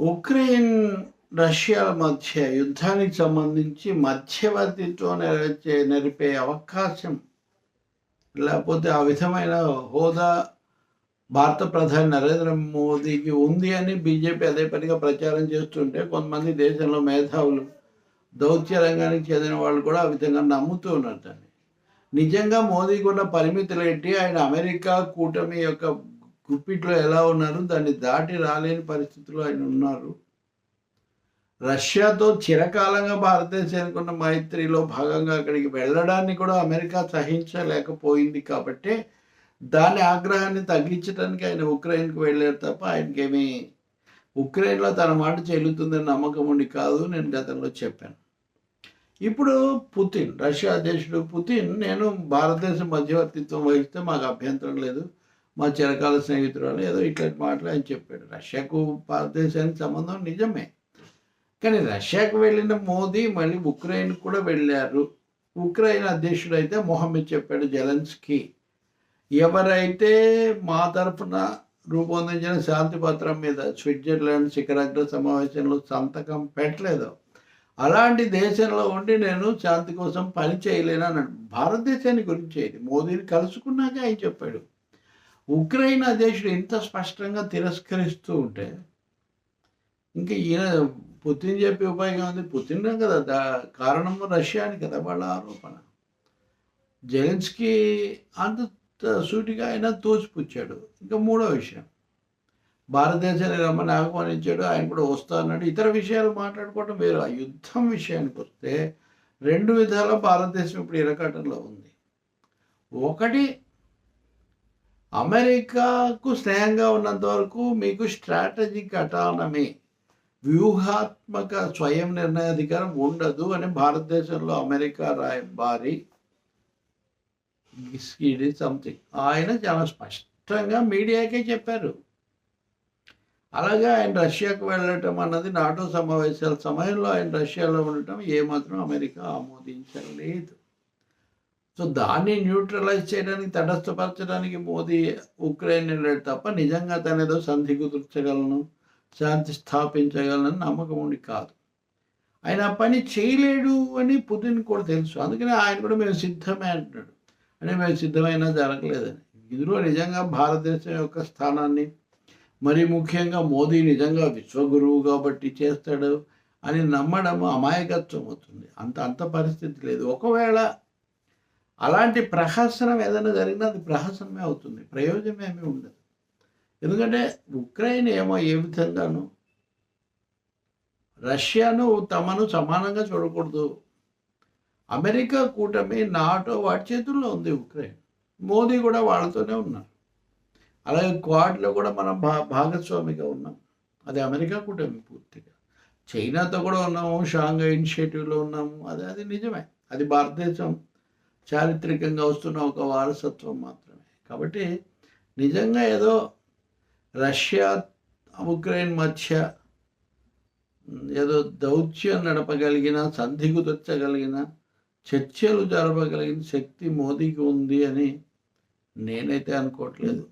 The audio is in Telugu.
ఉక్రెయిన్ రష్యాల మధ్య యుద్ధానికి సంబంధించి మధ్యవర్తిత్వం నెరవేర్చే నెరిపే అవకాశం లేకపోతే ఆ విధమైన హోదా భారత ప్రధాని నరేంద్ర మోదీకి ఉంది అని బీజేపీ అదే పనిగా ప్రచారం చేస్తుంటే కొంతమంది దేశంలో మేధావులు దౌత్య రంగానికి చెందిన వాళ్ళు కూడా ఆ విధంగా నమ్ముతూ ఉన్నారు దాన్ని నిజంగా మోదీకి ఉన్న పరిమితులు ఏంటి? ఆయన అమెరికా కూటమి యొక్క గుప్పిట్లో ఎలా ఉన్నారు దాన్ని దాటి రాలేని పరిస్థితిలో ఆయన ఉన్నారు. రష్యాతో చిరకాలంగా భారతదేశానికి ఉన్న మైత్రిలో భాగంగా అక్కడికి వెళ్ళడాన్ని కూడా అమెరికా సహించలేకపోయింది కాబట్టి దాని ఆగ్రహాన్ని తగ్గించడానికి ఆయన ఉక్రెయిన్కి వెళ్ళారు తప్ప ఆయనకేమీ ఉక్రెయిన్లో తన మాట చెల్లుతుందని నమ్మకం ఉండి కాదు నేను గతంలో చెప్పాను. ఇప్పుడు పుతిన్ రష్యా అధ్యక్షుడు పుతిన్ నేను భారతదేశం మధ్యవర్తిత్వం వహిస్తే మాకు అభ్యంతరం లేదు. మా చిరకాల స్నేహితురాలు ఏదో ఇట్లాంటి మాటలు ఆయన చెప్పాడు. రష్యాకు భారతదేశానికి సంబంధం నిజమే. కానీ రష్యాకు వెళ్ళిన మోదీ మళ్ళీ ఉక్రెయిన్ కూడా వెళ్ళారు. ఉక్రెయిన్ అధ్యక్షుడు అయితే మొహమ్మద్ చెప్పాడు జెలెన్స్కీ. ఎవరైతే మా తరఫున రూపొందించిన శాంతి పత్రం మీద స్విట్జర్లాండ్ శిఖరాగ్ర సమావేశంలో సంతకం పెట్టలేదో. అలాంటి దేశంలో ఉండి నేను శాంతి కోసం పని చేయలేనన్నాడు. భారతదేశాన్ని గురించి ఇది మోదీని కలుసుకున్నాక ఆయన చెప్పాడు. ఉక్రెయిన్ అధ్యక్షుడు ఇంత స్పష్టంగా తిరస్కరిస్తూ ఉంటే ఇంకా ఈయన పుతిన్ చెప్పే ఉపాయం ఉంది పుతిన్ కదా దా కారణం రష్యా అని కదా వాళ్ళ ఆరోపణ. జెలెన్స్కి అంత సూటిగా ఆయన తోచిపుచ్చాడు ఇంకా మూడో విషయం. భారతదేశాన్ని రమ్మని ఆహ్వానించాడు ఆయన కూడా వస్తా అన్నాడు ఇతర విషయాలు మాట్లాడుకోవటం వేరు. ఆ యుద్ధం విషయానికి వస్తే రెండు విధాల భారతదేశం ఇప్పుడు ఇరకాటంలో ఉంది. ఒకటి అమెరికాకు స్నేహంగా ఉన్నంత వరకు మీకు స్ట్రాటజిక్ అటానమీ వ్యూహాత్మక స్వయం నిర్ణయాధికారం ఉండదు అని భారతదేశంలో అమెరికా రాయబారి సంథింగ్. ఆయన చాలా స్పష్టంగా మీడియాకే చెప్పారు. అలాగే ఆయన రష్యాకు వెళ్ళటం అన్నది నాటో సమావేశాల సమయంలో ఆయన రష్యాలో ఉండటం ఏమాత్రం అమెరికా ఆమోదించలేదు. సో దాన్ని న్యూట్రలైజ్ చేయడానికి తటస్థపరచడానికి మోదీ ఉక్రెయిన్ వెళ్ళాడు తప్ప నిజంగా తనేదో ఏదో సంధి కుదుర్చగలను శాంతి స్థాపించగలనని నమ్మకం ఉండి కాదు. ఆయన పని చేయలేడు అని పుతిన్ కూడా తెలుసు. అందుకనే ఆయన కూడా మేము సిద్ధమే అంటున్నాడు. అంటే మేము సిద్ధమైనా జరగలేదని. ఇందులో నిజంగా భారతదేశం యొక్క స్థానాన్ని మరి ముఖ్యంగా మోదీ నిజంగా విశ్వగురువు కాబట్టి చేస్తాడు అని నమ్మడం అమాయకత్వం అవుతుంది. అంత అంత పరిస్థితి లేదు. ఒకవేళ అలాంటి ప్రహసనం ఏదైనా జరిగినా అది ప్రహసనమే అవుతుంది ప్రయోజనం ఏమీ ఉండదు. ఎందుకంటే ఉక్రెయిన్ ఏమో ఏ విధంగాను రష్యాను తమను సమానంగా చూడకూడదు. అమెరికా కూటమి నాటో వాటి చేతుల్లో ఉంది ఉక్రెయిన్. మోదీ కూడా వాళ్ళతోనే ఉన్నారు. అలాగే క్వాడ్లో కూడా మనం భా భాగస్వామిగా ఉన్నాం. అది అమెరికా కూటమి పూర్తిగా. చైనాతో కూడా ఉన్నాము షాంఘై ఇనిషియేటివ్లో ఉన్నాము. అది అది నిజమే. అది భారతదేశం చారిత్రకంగా వస్తున్న ఒక వారసత్వం మాత్రమే. కాబట్టి నిజంగా ఏదో రష్యా ఉక్రెయిన్ మధ్య ఏదో దౌత్యం నడపగలిగిన సంధి కుదర్చగలిగిన చర్చలు జరపగలిగిన శక్తి మోదీకి ఉంది అని నేనైతే అనుకోవట్లేదు.